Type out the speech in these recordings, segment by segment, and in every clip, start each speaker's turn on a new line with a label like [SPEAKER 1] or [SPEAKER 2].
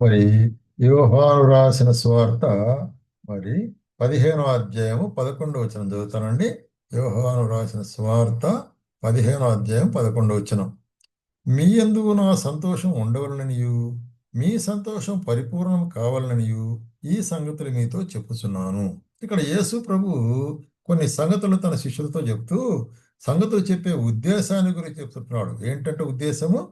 [SPEAKER 1] మరి యోహాను రాసిన స్వార్త మరి పదిహేనో అధ్యాయము పదకొండు వచ్చిన చదువుతానండి. యోహాను రాసిన స్వార్త పదిహేనో అధ్యాయం పదకొండు వచ్చిన మీ ఎందుకు నా సంతోషం ఉండవలననియు మీ సంతోషం పరిపూర్ణం కావాలననియు ఈ సంగతులు మీతో చెప్పుచున్నాను. ఇక్కడ యేసు ప్రభు కొన్ని సంగతులు తన శిష్యులతో చెప్తూ సంగతులు చెప్పే ఉద్దేశాన్ని గురించి చెప్తున్నాడు. ఏంటంటే ఉద్దేశము?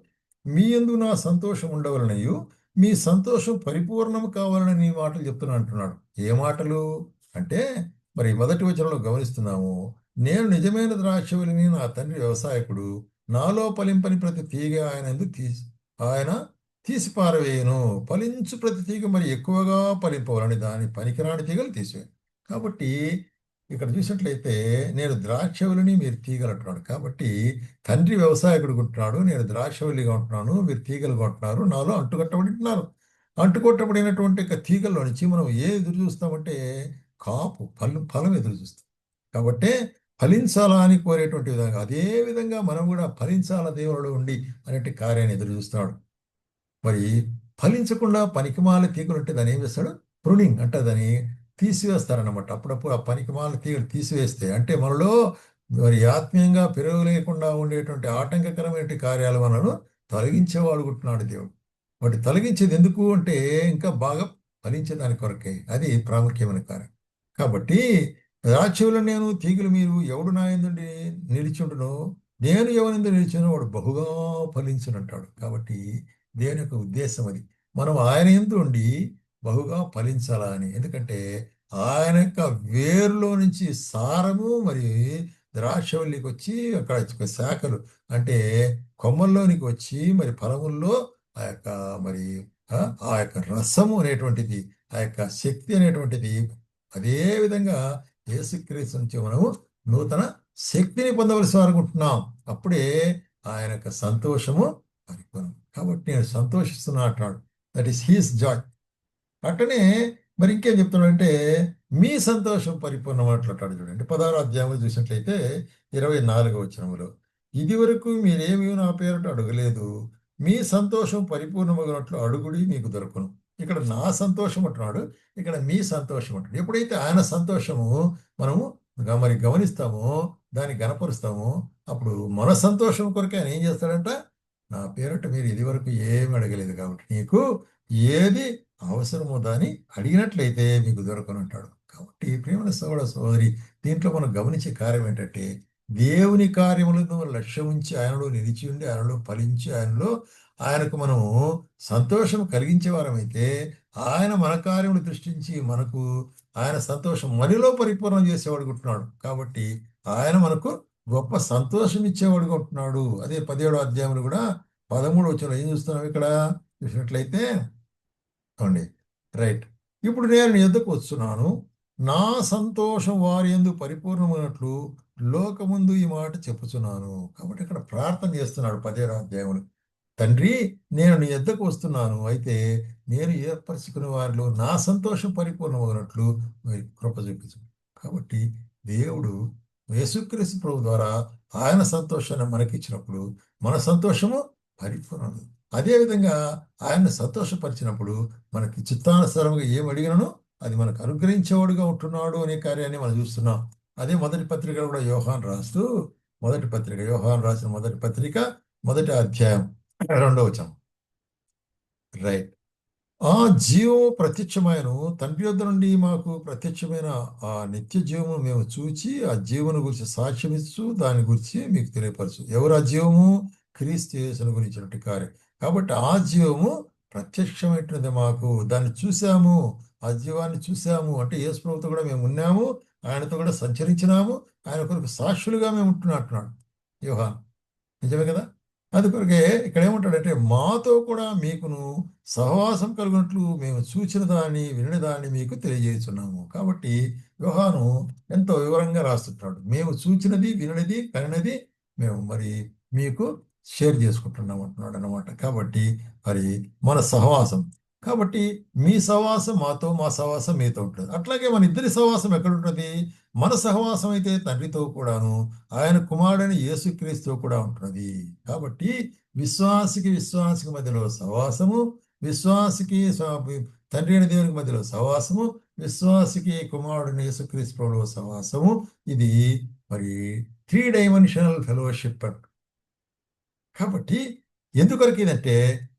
[SPEAKER 1] మీ యందు నా సంతోషం ఉండవలనయు మీ సంతోషం పరిపూర్ణం కావాలని మాటలు చెప్తున్నా అంటున్నాడు. ఏ మాటలు? అంటే మరి మొదటి వచనంలో గమనిస్తున్నాము నేను నిజమైన ద్రాక్షవల్లిని నా తండ్రి వ్యవసాయకుడు నాలో ఫలింపని ప్రతి తీగ ఆయన ఎందుకు తీసి ఆయన తీసి పారవేయను. ఫలించు ప్రతి తీగ మరి ఎక్కువగా ఫలింపవాలని దాని పనికిరాని తీగలు తీసివేయను కాబట్టి ఇక్కడ చూసినట్లయితే నేను ద్రాక్షవల్లిని మీరు తీగలు అంటున్నాడు కాబట్టి తండ్రి వ్యవసాయకుడు ఉంటున్నాడు నేను ద్రాక్షవల్లిగా ఉంటున్నాను మీరు తీగలుగా ఉంటున్నారు నాలో అంటుకట్టబడి ఉంటున్నారు. అంటుకొట్టబడినటువంటి తీగల్లో నుంచి మనం ఏ ఎదురు చూస్తామంటే కాపు ఫలం ఫలం ఎదురు చూస్తాం. కాబట్టి ఫలించాలా అని కోరేటువంటి విధంగా అదే విధంగా మనం కూడా ఫలించాల దేవుడు ఉండి అనేటి కార్యాన్ని ఎదురు చూస్తున్నాడు. మరి ఫలించకుండా పనికిమాల తీగలు ఉంటే దాన్ని ఏం చేస్తాడు? ప్రూనింగ్ అంటే దాన్ని తీసివేస్తారనమాట అప్పుడప్పుడు ఆ పనికిమాల తీగలు తీసివేస్తే అంటే మనలో మరి ఆత్మీయంగా పెరగలేకుండా ఉండేటువంటి ఆటంకకరమైన కార్యాలు మనను తొలగించేవాడుకుంటున్నాడు దేవుడు. వాటి తొలగించేది ఎందుకు అంటే ఇంకా బాగా ఫలించేదాని కొరకే. అది ప్రాముఖ్యమైన కార్యం. కాబట్టి రాజ్యంలో నేను తీగలు మీరు ఎవడు నా ఎందుండి నిలిచుండును నేను ఎవరిందో నిలిచినో వాడు బహుగా ఫలించునంటాడు. కాబట్టి దేని యొక్క ఉద్దేశం అది. మనం ఆయన ఎందు ఉండి బహుగా ఫలించాలా అని ఎందుకంటే ఆయన యొక్క వేరులో నుంచి సారము మరి ద్రాక్షవల్లికి వచ్చి అక్కడ శాఖలు అంటే కొమ్మల్లోనికి వచ్చి మరి ఫలముల్లో ఆ యొక్క మరి ఆ యొక్క రసము అనేటువంటిది ఆ యొక్క శక్తి అనేటువంటిది అదే విధంగా యేసుక్రీస్తు నుంచి మనము నూతన శక్తిని పొందవలసి అనుకుంటున్నాం అప్పుడే ఆయన యొక్క సంతోషము పరిపూర్ణం కాబట్టి నేను సంతోషిస్తున్నా అంటున్నాడు. దట్ ఈస్ హీస్ జాయ్ అట్టనే మరి ఇంకేం చెప్తున్నాడంటే మీ సంతోషం పరిపూర్ణం అంటాడు చూడండి. పదహారు అధ్యాయంలో చూసినట్లయితే ఇరవై నాలుగో వచనములో ఇది వరకు మీరేమీ నా పేరట అడగలేదు. మీ సంతోషం పరిపూర్ణమగినట్లు అడుగుడి మీకు దొరకను. ఇక్కడ నా సంతోషం అంటున్నాడు ఇక్కడ మీ సంతోషం అంటున్నాడు. ఎప్పుడైతే ఆయన సంతోషము మనము మరి గమనిస్తామో దాన్ని గనపరుస్తామో అప్పుడు మన సంతోషం కొరకే ఆయన ఏం చేస్తాడంట నా పేరట మీరు ఇది వరకు ఏమి అడగలేదు కాబట్టి నీకు ఏది అవసరమో దాన్ని అడిగినట్లయితే మీకు దొరకనంటాడు కాబట్టి ప్రేమ సోదర సోదరి దీంట్లో మనం గమనించే కార్యం ఏంటంటే దేవుని కార్యములను లక్ష్యం ఉంచి ఆయనలో నిలిచి ఉండి ఆయనలో ఫలించి ఆయనలో ఆయనకు మనము సంతోషం కలిగించే వారమైతే ఆయన మన కార్యములు దృష్టించి మనకు ఆయన సంతోషం మనలో పరిపూర్ణం చేసేవాడు ఉంటున్నాడు. కాబట్టి ఆయన మనకు గొప్ప సంతోషం ఇచ్చేవాడు ఉంటున్నాడు. అదే పదిహేడో అధ్యాయంలో కూడా పదమూడు వచ్చిన ఏం చూస్తున్నాం ఇక్కడ? చూసినట్లయితే అండి రైట్. ఇప్పుడు నేను ఎందుకు వస్తున్నాను. నా సంతోషం వారి ఎందు పరిపూర్ణమైనట్లు లోకముందు ఈ మాట చెప్పుచున్నాను. కాబట్టి ఇక్కడ ప్రార్థన చేస్తున్నాడు పదిహేడో దేవుడు. తండ్రి నేను నీ ఎద్దకు వస్తున్నాను. అయితే నేను ఏర్పరచుకునే వారిలో నా సంతోషం పరిపూర్ణమైనట్లు కృప చూపించు. కాబట్టి దేవుడు యేసుక్రీస్తు ప్రభు ద్వారా ఆయన సంతోషాన్ని మనకిచ్చినప్పుడు మన సంతోషము పరిపూర్ణం అదేవిధంగా ఆయన్ని సంతోషపరిచినప్పుడు మనకి చిత్తానుసారంగా ఏం అడిగినను అది మనకు అనుగ్రహించేవాడుగా ఉంటున్నాడు అనే కార్యాన్ని మనం చూస్తున్నాం. అదే మొదటి పత్రిక కూడా యోహాన్ రాస్తూ మొదటి పత్రిక యోహాన్ రాసిన మొదటి పత్రిక మొదటి అధ్యాయం రెండవ వచనం. రైట్. ఆ జీవం ప్రత్యక్షమైన తండ్రి వద్ద నుండి మాకు ప్రత్యక్షమైన ఆ నిత్య జీవము మేము చూచి ఆ జీవను గురించి సాక్ష్యమిస్తూ దాని గురించి మీకు తెలియపరచు. ఎవరు ఆ జీవము? క్రీస్తు యేసును గురించినట్టు కార్యం కాబట్టి ఆ జీవము ప్రత్యక్షమైనది మాకు. దాన్ని చూసాము ఆ జీవాన్ని చూసాము అంటే యేసు ప్రభుత్వం కూడా మేము ఉన్నాము. ఆయనతో కూడా సంచరించినాము. ఆయన కొరకు సాక్షులుగా మేము ఉంటున్నట్టున్నాడు వ్యూహాన్ నిజమే కదా? అది కొరకే ఇక్కడ ఏమంటాడంటే మాతో కూడా మీకును సహవాసం కలిగినట్లు మేము చూచిన దాన్ని వినిన దాన్ని మీకు తెలియజేస్తున్నాము. కాబట్టి వ్యూహాను ఎంతో వివరంగా రాస్తుంటాడు. మేము చూచినది వినది కనినది మేము మరి మీకు షేర్ చేసుకుంటున్నాం అంటున్నాడు అనమాట కాబట్టి మరి మన సహవాసం. కాబట్టి మీ సహవాసం మాతో మా సహవాసం మీతో ఉంటుంది. అట్లాగే మన ఇద్దరి సహవాసం ఎక్కడుంటుంది? మన సహవాసం అయితే తండ్రితో కూడాను ఆయన కుమారుడైన యేసుక్రీస్తుతో కూడా ఉంటున్నది కాబట్టి విశ్వాసికి విశ్వాసికి మధ్యలో సహవాసము విశ్వాసికి తండ్రి అయిన దేవునికి మధ్యలో సహవాసము విశ్వాసికి కుమారుడిని యేసుక్రీస్తు సహవాసము. ఇది మరి త్రీ డైమెన్షనల్ ఫెలోషిప్ అంట కాబట్టి ఎందుకొరకు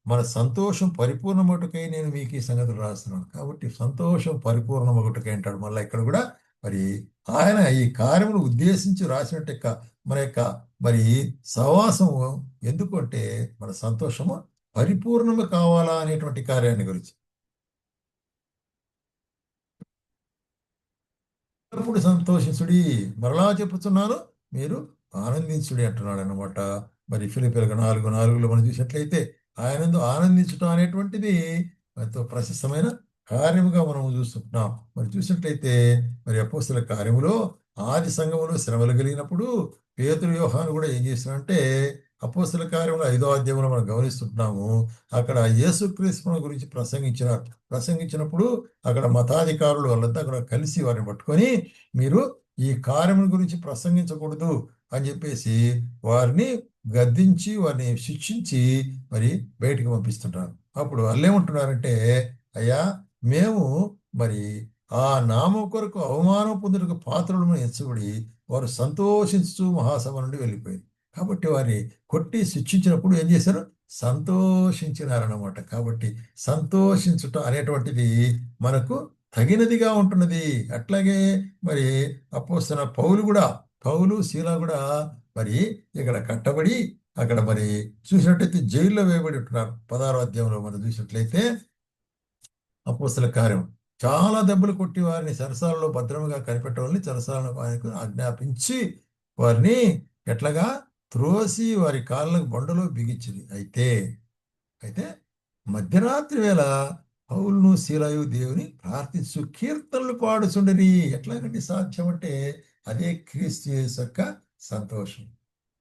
[SPEAKER 1] మన సంతోషం పరిపూర్ణమటుకై నేను మీకు ఈ సంగతులు రాస్తున్నాను. కాబట్టి సంతోషం పరిపూర్ణమొకటికై అంటాడు మళ్ళీ ఇక్కడ కూడా. మరి ఆయన ఈ కార్యమును ఉద్దేశించి రాసినట్టు యొక్క మన యొక్క మరి సహవాసము ఎందుకంటే మన సంతోషము పరిపూర్ణము కావాలా అనేటువంటి కార్యాన్ని గురించి. అప్పుడు సంతోషించుడి. మరలా చెప్పుతున్నాను మీరు ఆనందించుడి అంటున్నాడు అనమాట మరి ఫిలిపిలకు నాలుగు నాలుగులో మనం చూసినట్లయితే ఆయనందు ఆనందించడం అనేటువంటిది ఎంతో ప్రశస్తమైన కార్యముగా మనం చూస్తున్నాం మరి చూసినట్లయితే మరి అపోస్తుల కార్యములో ఆది సంఘములో శ్రమలు కలిగినప్పుడు పేతురు వ్యూహాన్ని కూడా ఏం చేస్తున్నారంటే అపోస్తుల కార్యంలో ఐదో అధ్యాయంలో మనం గమనిస్తుంటున్నాము. అక్కడ యేసుక్రీస్తుని గురించి ప్రసంగించిన ప్రసంగించినప్పుడు అక్కడ మతాధికారులు వాళ్ళంతా అక్కడ కలిసి వారిని పట్టుకొని మీరు ఈ కార్యముల గురించి ప్రసంగించకూడదు అని చెప్పేసి వారిని గద్దించి వారిని శిక్షించి మరి బయటికి పంపిస్తుంటారు. అప్పుడు వాళ్ళు ఏమంటున్నారంటే అయ్యా మేము మరి ఆ నామం కొరకు అవమానం పొందుటకు పాత్రలను ఎంచబడి వారు సంతోషించు మహాసభ నుండి వెళ్ళిపోయింది కాబట్టి వారిని కొట్టి శిక్షించినప్పుడు ఏం చేశారు? సంతోషించినారనమాట కాబట్టి సంతోషించుట అనేటువంటిది మనకు తగినదిగా ఉంటున్నది. అట్లాగే మరి అపోస్తున్న పౌలు కూడా పౌలు శీల కూడా మరి ఇక్కడ కట్టబడి అక్కడ మరి చూసినట్టయితే జైల్లో వేయబడి ఉంటున్నారు. పదహారో అధ్యాయంలో మనం చూసినట్లయితే అపోస్తుల కార్యం. చాలా దెబ్బలు కొట్టి వారిని సరసాలలో భద్రముగా కనిపెట్టవాలని సరసాలను ఆయనకు ఆజ్ఞాపించి వారిని ఎట్లాగా త్రోసి వారి కాళ్ళకు బండలో బిగించింది. అయితే అయితే మధ్యరాత్రి వేళ పౌలను శీలయు దేవుని ప్రార్థించు కీర్తనలు పాడుచుండని ఎట్లాగంటే సాధ్యం అంటే అదే క్రీస్తు యొక్క సంతోషం.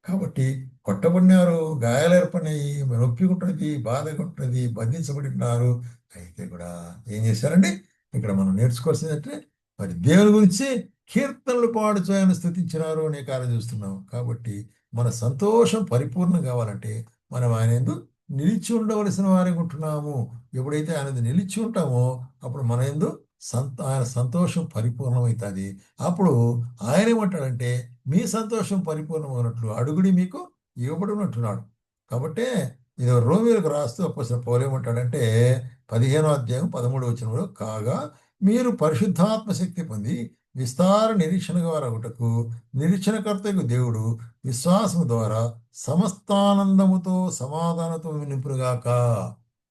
[SPEAKER 1] కాబట్టి కొట్టబడినారు గాయాలు ఏర్పడినాయి నొప్పి బాధగా బంధించబడి ఉన్నారు అయితే కూడా ఏం చేశారండి? ఇక్కడ మనం నేర్చుకోవాల్సిందంటే మరి దేవుని గురించి కీర్తనలు పాడుచు ఆయన స్థుతించినారు అనే కార్యం చూస్తున్నాం. కాబట్టి మన సంతోషం పరిపూర్ణం కావాలంటే మనం ఆయన ఎందు నిలిచి ఉండవలసిన వారికి ఉంటున్నాము. ఎప్పుడైతే ఆయన నిలిచి ఉంటామో అప్పుడు మన ఎందు సంత ఆయన సంతోషం పరిపూర్ణమవుతుంది అప్పుడు ఆయన ఏమంటాడంటే మీ సంతోషం పరిపూర్ణమైనట్లు అడుగుడి మీకు ఇవ్వబడినట్టున్నాడు. కాబట్టి ఇది రోమిలకు రాస్తూ అప్పుడు పౌలేమంటాడంటే పదిహేనో అధ్యాయం పదమూడు వచ్చినప్పుడు కాగా మీరు పరిశుద్ధాత్మ శక్తి పొంది విస్తార నిరీక్షణగా ఒకటకు నిరీక్షణకర్తకు దేవుడు విశ్వాసం ద్వారా సమస్తానందముతో సమాధానతో నింపునుగాక.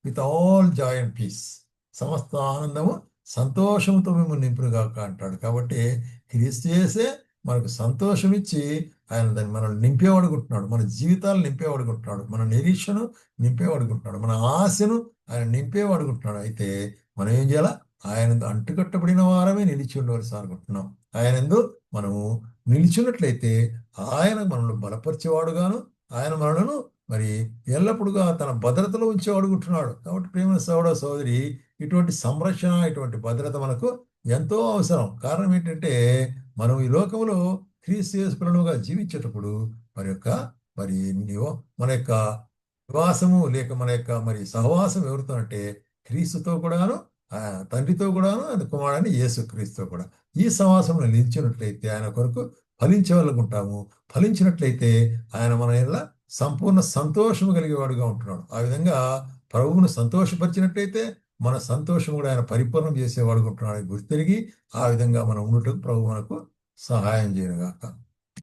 [SPEAKER 1] With all joy and peace. సమస్త ఆనందము సంతోషంతో మేము నింపునుగాక అంటాడు. కాబట్టి క్రీస్తు చేసే మనకు సంతోషం ఇచ్చి ఆయన దాన్ని మనల్ని నింపేవాడుకుంటున్నాడు. మన జీవితాలు నింపేవాడుకుంటున్నాడు. మన నిరీక్షను నింపేవాడుకుంటున్నాడు. మన ఆశను ఆయన నింపేవాడుకుంటున్నాడు. అయితే మనం ఏం చేయాలా? ఆయన అంటుకట్టబడిన వారమే నిలిచి ఉండవలసి అనుకుంటున్నాం. ఆయన ఎందు మనము నిలిచినట్లయితే ఆయన మనల్ని బలపరిచేవాడుగాను ఆయన మనలను మరి ఎల్లప్పుడుగా తన భద్రతలో ఉంచి అడుగుతున్నాడు కాబట్టి ప్రేమ సోదర సోదరి ఇటువంటి సంరక్షణ ఇటువంటి భద్రత మనకు ఎంతో అవసరం. కారణం ఏంటంటే మనం ఈ లోకంలో క్రీస్తు జీవించేటప్పుడు మరి యొక్క మరి మన యొక్క నివాసము లేక మన యొక్క మరి సహవాసం ఎవరితో అంటే క్రీస్తుతో కూడాను తండ్రితో కూడాను అది కుమారుడని యేసు క్రీస్తుతో కూడా. ఈ సహవాసంలో నిలిచినట్లయితే ఆయన కొరకు ఫలించవలకుంటాము ఫలించినట్లయితే ఆయన మన ఇలా సంపూర్ణ సంతోషము కలిగేవాడుగా ఉంటున్నాడు. ఆ విధంగా ప్రభువును సంతోషపరిచినట్లయితే మన సంతోషం కూడా ఆయన పరిపూర్ణం చేసేవాడుగా ఉంటున్నాడు గుర్తిరిగి ఆ విధంగా మనం ఉండటం ప్రభు మనకు సహాయం చేయనుగాక.